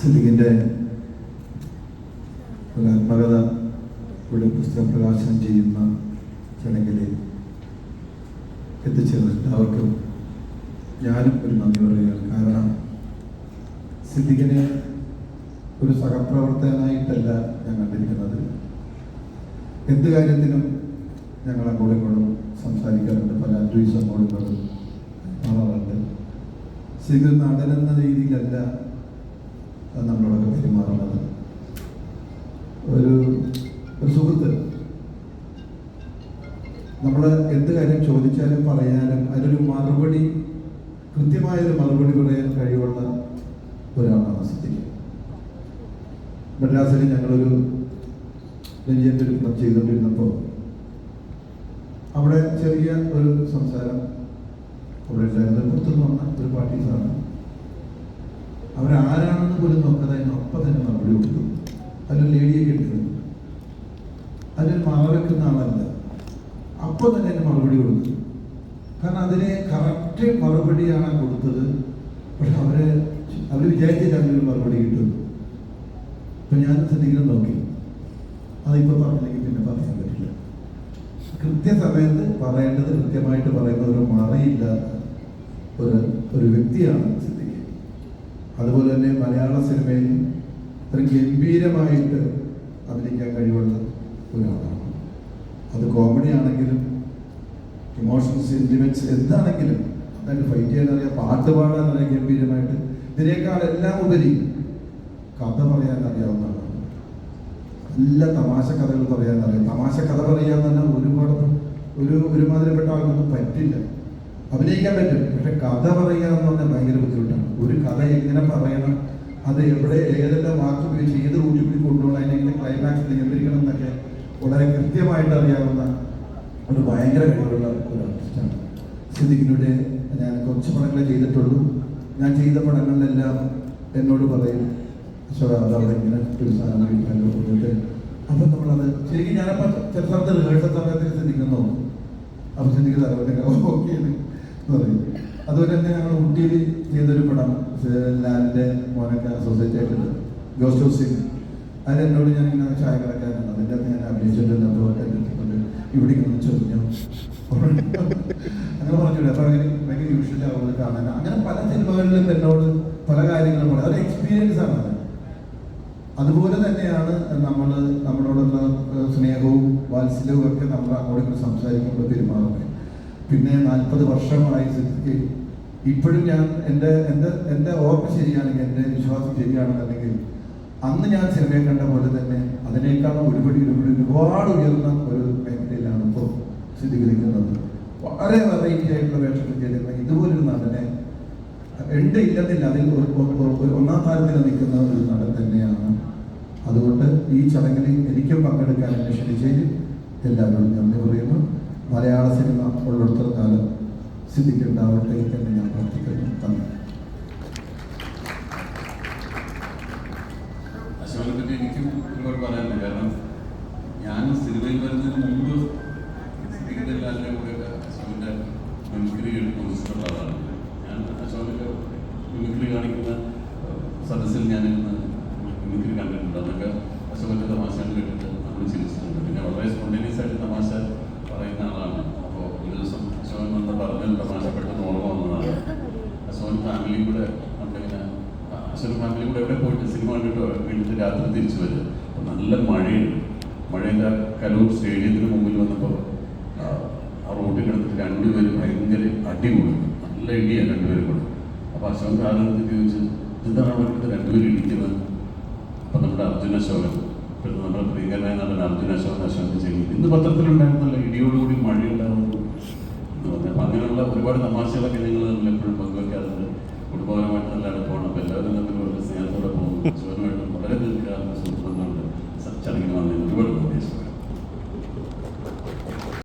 സിദ്ദിഖിന്റെ ഒരു ആത്മകഥ ഇവിടെ പുസ്തകം പ്രകാശനം ചെയ്യുന്ന ചടങ്ങിൽ എത്തിച്ചേർന്നിട്ട് അവർക്കും ഞാനും ഒരു നന്ദി പറയുകയാണ്. കാരണം സിദ്ദിഖിനെ ഒരു സഹപ്രവർത്തകനായിട്ടല്ല ഞാൻ കണ്ടിരിക്കുന്നത്. എന്ത് കാര്യത്തിനും ഞങ്ങൾ അങ്ങോട്ടും ഇങ്ങോട്ടും സംസാരിക്കാറുണ്ട്. പല അഡ്വൈസ് അങ്ങോട്ടും ഇങ്ങോട്ടും മാറാറുണ്ട് സിദ്ദിഖ് നടൻ രീതിയിലല്ല നമ്മളോടൊക്കെ പെരുമാറുന്നത്. ഒരു ഒരു സുഹൃത്ത്. നമ്മൾ എന്ത് കാര്യം ചോദിച്ചാലും പറയാനും അതിനൊരു മറുപടി കൃത്യമായൊരു മറുപടി പറയാൻ കഴിവുള്ള ഒരാളാണ് സിദ്ദിഖ്. മദ്രാസിൽ ഞങ്ങളൊരു രഞ്ജിയന്റെ ഒരു പടം ചെയ്തുകൊണ്ടിരുന്നപ്പോൾ അവിടെ ചെറിയ ഒരു സംസാരം അവിടെ ഉണ്ടായിരുന്നത് പുറത്തുനിന്ന് വന്ന ഒരു പാർട്ടീസാണ് അവരാരാണെന്ന് പോലും നോക്കാതെ അതിന് ഒപ്പം തന്നെ മറുപടി കൊടുത്തു അതിലൊരു ലേഡിയെ കിട്ടുന്നു അതിനൊരു മാറവെക്കുന്ന ആളല്ല. അപ്പോൾ തന്നെ അതിന് മറുപടി കൊടുത്തു കാരണം അതിനെ കറക്റ്റ് മറുപടിയാണ് കൊടുത്തത്. പക്ഷെ അവർ അവർ വിചാരിച്ചില്ല മറുപടി കിട്ടുന്നു അപ്പൊ ഞാൻ ശ്രദ്ധിക്കണം നോക്കി. അതിപ്പോ പറഞ്ഞില്ലെങ്കിൽ പിന്നെ പറയാൻ പറ്റില്ല. കൃത്യസമയത്ത് പറയേണ്ടത് കൃത്യമായിട്ട് പറയുന്ന ഒരു ഒരു ഒരു വ്യക്തിയാണ് അതുപോലെ തന്നെ മലയാള സിനിമയിൽ ഇത്ര ഗംഭീരമായിട്ട് അഭിനയിക്കാൻ കഴിവുള്ള ഒരാളാണ്. അത് കോമഡി ആണെങ്കിലും ഇമോഷൻസ് സെന്റിമെന്റ്സ് എന്താണെങ്കിലും അതായത് ഫൈറ്റ് ചെയ്യാൻ അറിയാം പാട്ട് പാടാൻ അറിയാം ഗംഭീരമായിട്ട്. ഇതിനേക്കാൾ എല്ലാം ഉപരി കഥ പറയാൻ അറിയാവുന്നതാണ് നല്ല തമാശ കഥകൾ പറയാൻ അറിയാം. തമാശ കഥ പറയാൻ തന്നെ ഒരുപാട് ഒരു ഒരുമാതിരിപ്പെട്ട ആൾക്കൊന്നും പറ്റില്ല. അഭിനയിക്കാൻ പറ്റും. പക്ഷെ കഥ പറയുക എന്ന് പറഞ്ഞാൽ ഭയങ്കര ബുദ്ധിമുട്ടാണ്. ഒരു എങ്ങനെ പറയണം. അത് എവിടെ ഏതെല്ലാം വാക്ക് ഉപയോഗിച്ച് ഏത് റൂട്ടിൽ കൂടി കൊണ്ടുപോകണം അതിനെങ്ങനെ ക്ലൈമാക്സ് നിയന്ത്രിക്കണം എന്നൊക്കെ വളരെ കൃത്യമായിട്ട് അറിയാവുന്ന ഒരു ഭയങ്കര കഴിവുള്ള ഒരു ആർട്ടിസ്റ്റാണ് സിദ്ദിഖിലൂടെ ഞാൻ കുറച്ച് പടങ്ങളെ ചെയ്തിട്ടുള്ളൂ. ഞാൻ ചെയ്ത പടങ്ങളിലെല്ലാം എന്നോട് പറയും അശോക ഇങ്ങനെ ഒരു സാധനം കഴിക്കാനോ കൊണ്ടിട്ട് അപ്പം നമ്മളത് ശരിക്കും ഞാനപ്പോൾ ചില സമയത്ത് റിഹേഴ്സൽ സമയത്ത് ചിന്തിക്കുന്നു അപ്പം ചിന്തിക്കുന്ന ഓക്കെ എന്ന് പറയും. അതുപോലെ തന്നെ ഞങ്ങൾ ഊട്ടിയിൽ ചെയ്തൊരു പടം ലാലിന്റെ മോനൊക്കെ അസോസിയേറ്റ് ആയിട്ടുണ്ട് ഓഫ് സിംഗ് അതിൽ എന്നോട് ഞാൻ ഇങ്ങനെ ചായ കളക്കാറുണ്ട് അതിന്റെ അകത്ത് ഞാൻ അഭിനയിച്ചിട്ടുണ്ട് അപ്പോൾ എത്തിക്കൊണ്ട് ഇവിടെ ഇങ്ങനെ ചൊറിഞ്ഞു അങ്ങനെ പറഞ്ഞിട്ടുണ്ട് അപ്പോൾ അങ്ങനെ ഭയങ്കര യൂഷ്വലാവുന്നത് കാണാൻ. അങ്ങനെ പല സിനിമകളിലും എന്നോട് പല കാര്യങ്ങളും വളരെ അതൊരു എക്സ്പീരിയൻസ് ആണ് അത്. അതുപോലെ തന്നെയാണ് നമ്മൾ നമ്മളോടുള്ള സ്നേഹവും വാത്സല്യവും ഒക്കെ നമ്മൾ അങ്ങോട്ട് സംസാരിക്കുമ്പോൾ പെരുമാറുന്നത്. പിന്നെ നാൽപ്പത് വർഷമായി ഇപ്പോഴും ഞാൻ എന്റെ എന്റെ എന്റെ ഓർമ്മ ശരിയാണെങ്കിൽ എന്റെ വിശ്വാസം ശരിയാണെന്നുണ്ടെങ്കിൽ അന്ന് ഞാൻ സിനിമയെ കണ്ട പോലെ തന്നെ അതിനേക്കാളും ഒരുപടി ഒരുപടി ഒരുപാട് ഉയർന്ന ഒരു മേഖലയിലാണ് ഇപ്പോൾ സിദ്ധിക്ക് വളരെ വെറൈറ്റി ആയിട്ടുള്ള വേഷങ്ങൾ ചെയ്തിരുന്ന ഇതുപോലൊരു നടനെ ഉണ്ട് ഇല്ലെന്നില്ല അതിൽ ഒരു ഒന്നാം താരത്തിൽ നിൽക്കുന്ന ഒരു നടൻ തന്നെയാണ്. അതുകൊണ്ട് ഈ ചടങ്ങിൽ എനിക്കും പങ്കെടുക്കാൻ എന്നെ ക്ഷണിച്ചതിൽ എല്ലാവരോടും നന്ദി പറയുന്നു. മലയാള സിനിമ ഉള്ളിടത്തോളം കാലം സിദ്ധിക്കുണ്ടാവട്ടെ എന്ന് ഞാൻ പ്രാർത്ഥിക്കുന്നു. തന്നെ അശോകനെ പറ്റി എനിക്കും ഒരുപാട് പറയാനുണ്ട്. കാരണം ഞാൻ സിനിമയിൽ വരുന്നതിന് മുമ്പ് സിദ്ദിഖിന്റെ എല്ലാവരുടെയും കൂടെ അശോകന്റെ മിമിക്രി കുറിച്ചിട്ടുള്ള ആളാണ്. ഞാൻ അശോകന്റെ മിമിക്രി കാണിക്കുന്ന സദസ്സിൽ ഞാൻ ഇന്ന് മിമിക്രി കണ്ടിട്ടുണ്ട്. അതൊക്കെ അശോകന്റെ തമാശകൾ കേട്ടിട്ട് നമ്മൾ ചിരിച്ചിട്ടുണ്ട് പിന്നെ വളരെ സ്പോണ്ടേനിയസ് ആയിട്ട് തമാശ പറയുന്ന ആളാണ് അപ്പോൾ ഒരു ദിവസം അശോകൻ വന്ന് പറഞ്ഞ തമാശ പെട്ടെന്ന് ഓർമ്മ വന്നതാണ് അശോകൻ ഫാമിലി കൂടെ നമ്മളിങ്ങനെ അശോകൻ ഫാമിലി കൂടെ എവിടെ പോയിട്ട് സിനിമ കണ്ടിട്ട്? വീട്ടിൽ രാത്രി തിരിച്ചു വരും. നല്ല മഴയുണ്ട്. മഴയുടെ കലൂർ സ്റ്റേഡിയത്തിന് മുമ്പിൽ വന്നപ്പോൾ ആ, റോട്ടിൽ കിടന്നിട്ട് രണ്ടുപേരും ഭയങ്കര അടി കൊടുക്കും നല്ല ഇടിയാണ് രണ്ടുപേരും കൂടെ. അപ്പോൾ അശോകൻ കാരണത്തിൽ ചോദിച്ചു? എന്താണ് അവിടെ രണ്ടുപേരും ഇടിക്കുന്നത്. അപ്പം നമ്മുടെ അർജുന അശോകൻ പിന്നെ നമ്മുടെ പ്രിയങ്കരനായ നടൻ അർജുന അശോകൻ അശോകൻ ചെയ്യും ഇന്ന് പത്രത്തിലുണ്ടായിരുന്നല്ലോ ഇടിയോടുകൂടി മഴയുണ്ടാവുന്നു എന്ന് പറഞ്ഞു. അപ്പം അങ്ങനെയുള്ള ഒരുപാട് തമാശകളൊക്കെ ഞങ്ങൾ തമ്മിൽ എപ്പോഴും കുടുംബപരമായിട്ട് നല്ല പോകണം എല്ലാവരും തമ്മിൽ വളരെ സ്നേഹത്തോടെ പോകുന്നു.